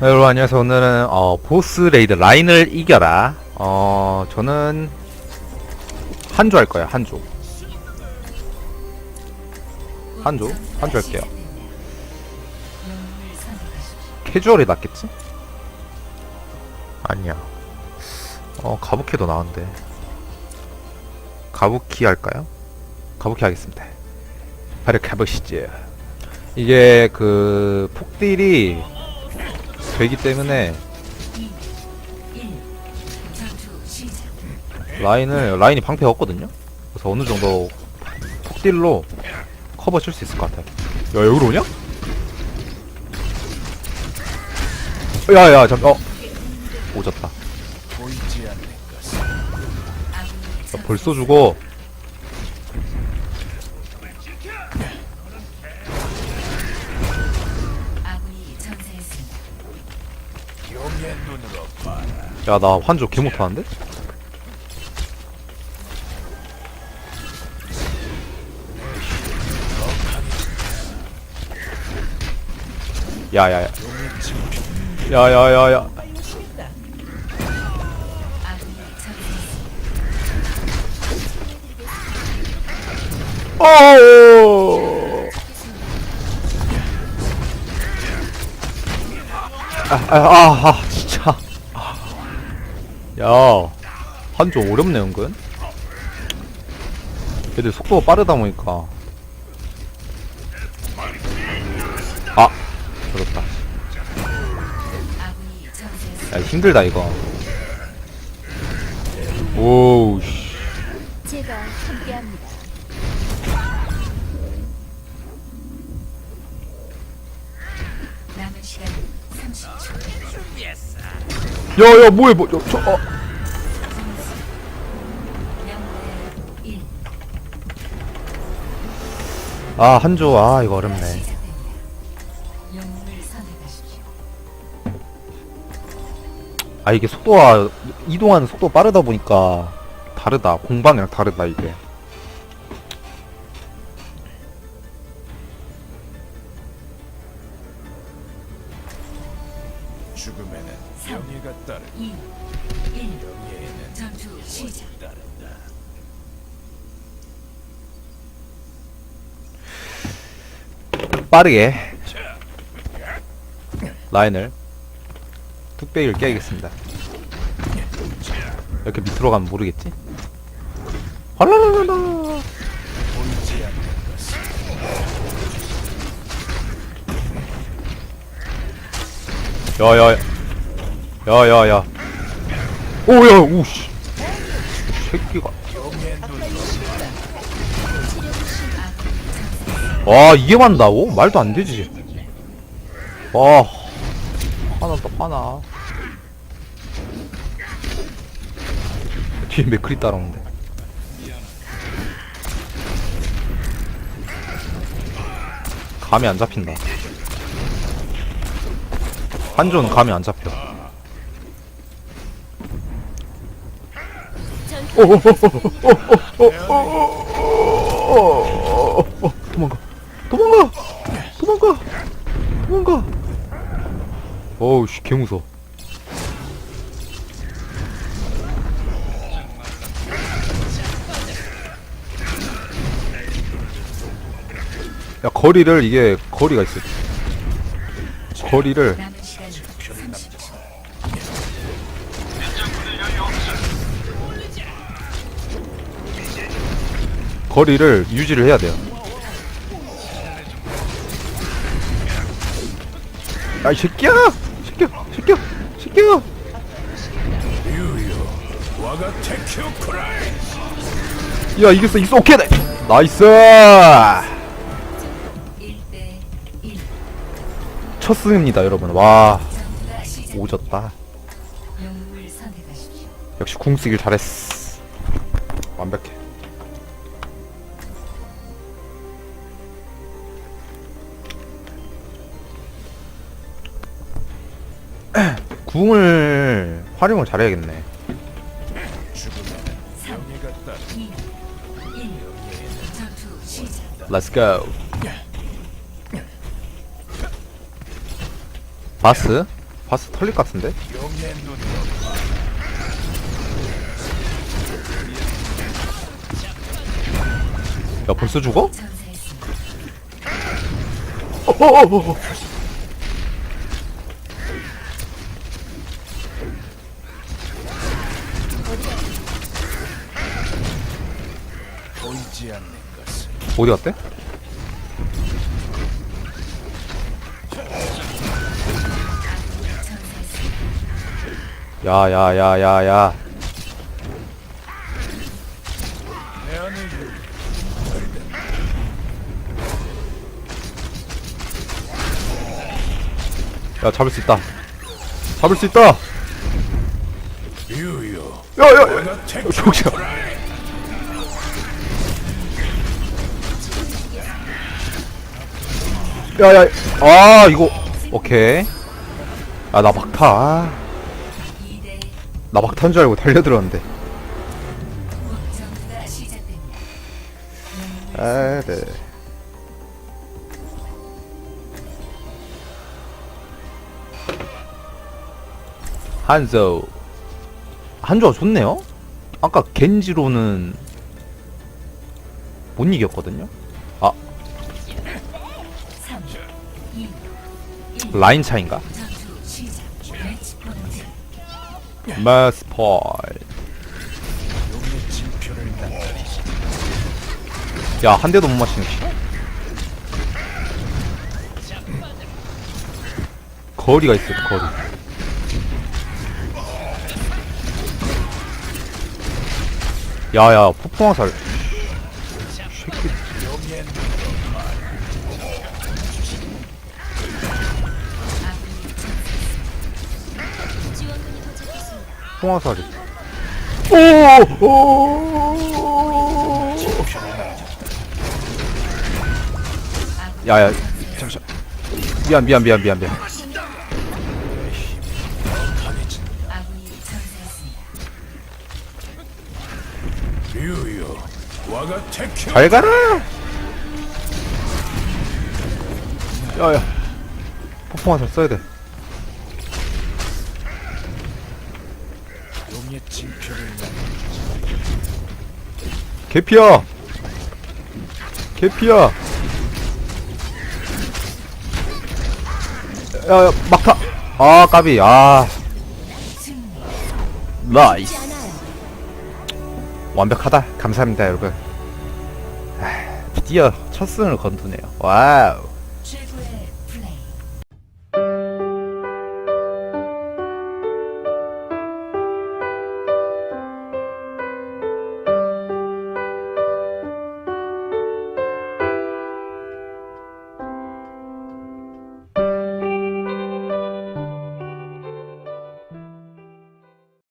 네, 여러분 안녕하세요. 오늘은 어, 보스 레이드 라인을 이겨라. 어 저는 한조 할 거예요. 한조. 한조? 한조 할게요. 캐주얼이 낫겠지? 아니야. 어 가부키도 나은데. 가부키 할까요? 가부키 하겠습니다. 바로 가보시죠. 이게 그 폭딜이 되기 때문에 라인을 라인이 방패 없거든요. 그래서 어느 정도 폭딜로 커버 칠 수 있을 것 같아요. 야 여기로 오냐? 야야 잠 어. 오졌다. 야, 벌써 죽어. 아군이 전사했습니다. 야 나 환조 개 못하는데? 야야야 야야야야 오 아, 아, 아, 아, 진짜. 야, 한조 어렵네, 은근. 얘들 속도가 빠르다 보니까. 아, 그렇다. 야, 힘들다, 이거. 오우, 씨. 제가 함께합니다. 야, 야, 뭐해, 뭐, 야, 저, 어. 0대 1. 아, 한조, 아, 이거 어렵네. 아, 이게 속도가, 이동하는 속도 빠르다 보니까 다르다. 공방이랑 다르다, 이게. 죽음에는 영예가 따른다. 2, 1. 영예에는 전투 시작. 따른다. 빠르게 라인을 뚝배기를 깨야겠습니다. 이렇게 밑으로 가면 모르겠지? 헐랄랄랄라 야야 야야야 오야 오씨. 새끼가. 와 이게 만다고? 말도 안 되지. 와. 화난다 화나. 뒤에 맥크리 따라오는데. 감이 안 잡힌다 한조는 감이 안 잡혀 도망가 도망가 도망가 도망가 어우 씨 개무서 야 거리를 이게 거리가 있어 거리를 남은 시간 30초. 거리를 유지를 해야 돼요. 야이 새끼야! 새끼야! 새끼야! 새끼야! 야 이겼어 이겼어. 오케이 나- 나이스! 1대 1. 첫 승입니다 여러분. 와. 오졌다. 역시 궁 쓰길 잘했어. 완벽해 궁을 활용을 잘해야겠네 죽음에는 영예가 따른다. 2, 전투 시작. Let's go. 바스? 바스 털릴 것 같은데? 야 벌써 죽어? 어어어어. 보이지 않는 것을 어디 갔대? 야야야야야. 야 잡을 수 있다. 잡을 수 있다. 야야야. 테 야야 아 이거. 오케이. 아 나 막타. 아, 2대 나 막타인 줄 알고 달려들었는데. 아네. 한조 한조가 좋네요. 아까 겐지로는 못 이겼거든요 라인 차인가? 나타내시 야한 대도 못 맞히네 씨. 거리가 있어 거리. 야 야 폭풍화살 폭풍화살이 오 오 야야. 잠시만 미안 미안 미안 미안 미안. 잘 가라. 야야. 폭풍화살 써야 돼 개피야! 개피야! 야야 막타! 아 까비. 아. 나이스. 완벽하다. 감사합니다 여러분. 아, 드디어 첫 승을 거두네요. 와우.